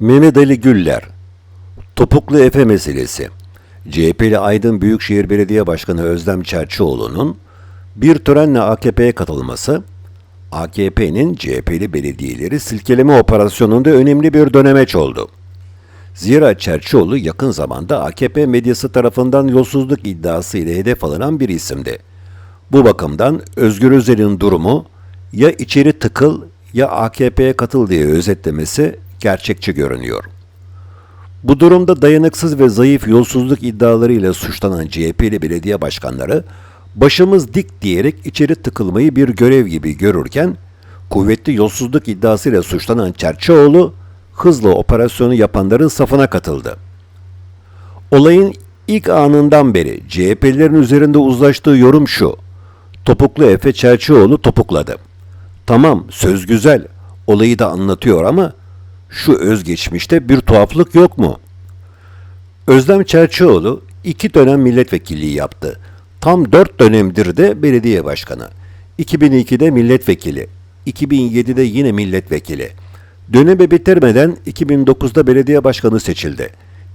Mehmet Ali Güller Topuklu Efe meselesi CHP'li Aydın Büyükşehir Belediye Başkanı Özlem Çerçioğlu'nun bir törenle AKP'ye katılması, AKP'nin CHP'li belediyeleri silkeleme operasyonunda önemli bir dönemeç oldu. Zira Çerçioğlu yakın zamanda AKP medyası tarafından yolsuzluk iddiası ile hedef alınan bir isimdi. Bu bakımdan Özgür Özel'in durumu ya içeri tıkıl ya AKP'ye katıl diye özetlemesi gerçekçi görünüyor. Bu durumda dayanıksız ve zayıf yolsuzluk iddialarıyla suçlanan CHP'li belediye başkanları başımız dik diyerek içeri tıkılmayı bir görev gibi görürken kuvvetli yolsuzluk iddiasıyla suçlanan Çerçioğlu hızla operasyonu yapanların safına katıldı. Olayın ilk anından beri CHP'lilerin üzerinde uzlaştığı yorum şu. Topuklu Efe Çerçioğlu topukladı. Tamam söz güzel, olayı da anlatıyor ama şu özgeçmişte bir tuhaflık yok mu? Özlem Çerçioğlu iki dönem milletvekilliği yaptı. Tam dört dönemdir de belediye başkanı. 2002'de milletvekili, 2007'de yine milletvekili. Dönemi bitirmeden 2009'da belediye başkanı seçildi.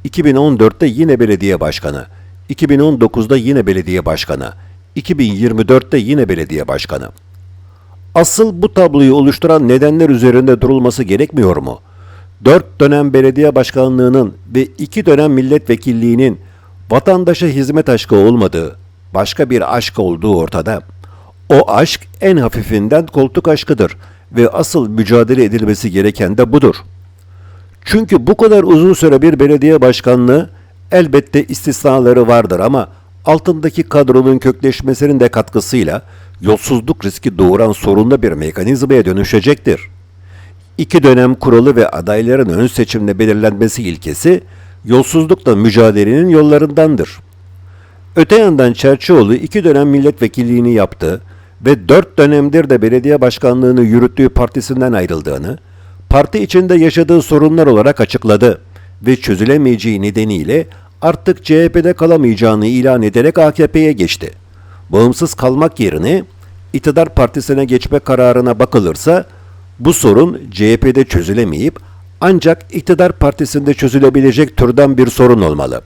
2014'te yine belediye başkanı. 2019'da yine belediye başkanı. 2024'te yine belediye başkanı. Asıl bu tabloyu oluşturan nedenler üzerinde durulması gerekmiyor mu? Dört dönem belediye başkanlığının ve iki dönem milletvekilliğinin vatandaşa hizmet aşkı olmadığı, başka bir aşk olduğu ortada. O aşk en hafifinden koltuk aşkıdır ve asıl mücadele edilmesi gereken de budur. Çünkü bu kadar uzun süre bir belediye başkanlığı elbette istisnaları vardır ama altındaki kadronun kökleşmesinin de katkısıyla yolsuzluk riski doğuran sorunlu bir mekanizmaya dönüşecektir. İki dönem kuralı ve adayların ön seçimle belirlenmesi ilkesi yolsuzlukla mücadelenin yollarındandır. Öte yandan Çerçioğlu iki dönem milletvekilliğini yaptı ve dört dönemdir de belediye başkanlığını yürüttüğü partisinden ayrıldığını, parti içinde yaşadığı sorunlar olarak açıkladı ve çözülemeyeceği nedeniyle artık CHP'de kalamayacağını ilan ederek AKP'ye geçti. Bağımsız kalmak yerine iktidar partisine geçme kararına bakılırsa bu sorun CHP'de çözülemeyip ancak iktidar partisinde çözülebilecek türden bir sorun olmalı.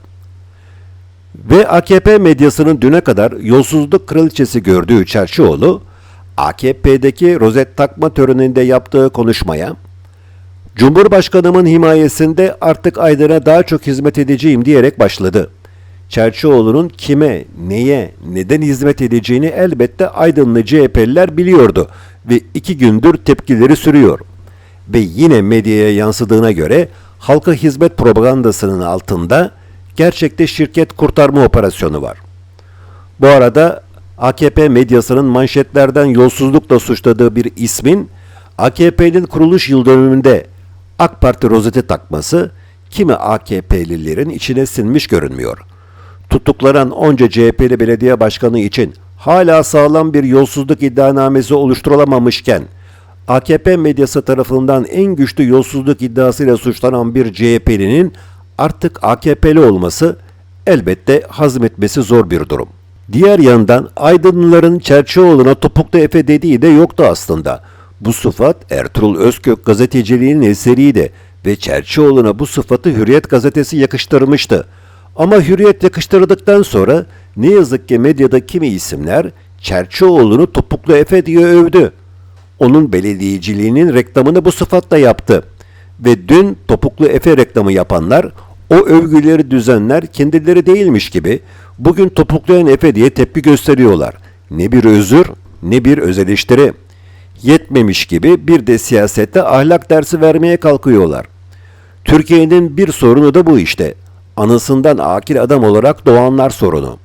Ve AKP medyasının düne kadar yolsuzluk kraliçesi gördüğü Çerçioğlu, AKP'deki rozet takma töreninde yaptığı konuşmaya, Cumhurbaşkanımın himayesinde artık Aydın'a daha çok hizmet edeceğim diyerek başladı. Çerçioğlu'nun kime, neye, neden hizmet edeceğini elbette Aydınlı CHP'liler biliyordu ve iki gündür tepkileri sürüyor. Ve yine medyaya yansıdığına göre halka hizmet propagandasının altında gerçekte şirket kurtarma operasyonu var. Bu arada AKP medyasının manşetlerden yolsuzlukla suçladığı bir ismin AKP'nin kuruluş yıl dönümünde AK Parti rozeti takması kimi AKP'lilerin içine sinmiş görünmüyor. Tutuklanan onca CHP'li belediye başkanı için hala sağlam bir yolsuzluk iddianamesi oluşturulamamışken AKP medyası tarafından en güçlü yolsuzluk iddiasıyla suçlanan bir CHP'linin artık AKP'li olması elbette hazmetmesi zor bir durum. Diğer yandan Aydınlıların Çerçioğlu'na topuklu Efe dediği de yoktu aslında. Bu sıfat Ertuğrul Özkök gazeteciliğinin eseriydi ve Çerçioğlu'na bu sıfatı Hürriyet gazetesi yakıştırmıştı. Ama Hürriyet yakıştırdıktan sonra ne yazık ki medyada kimi isimler Çerçioğlu'nu topuklu Efe diye övdü. Onun belediyeciliğinin reklamını bu sıfatla yaptı. Ve dün topuklu Efe reklamı yapanlar o övgüleri düzenler kendileri değilmiş gibi bugün topuklayan Efe diye tepki gösteriyorlar. Ne bir özür ne bir öz eleştiri. Yetmemiş gibi bir de siyasette ahlak dersi vermeye kalkıyorlar. Türkiye'nin bir sorunu da bu işte. Anısından akil adam olarak doğanlar sorunu.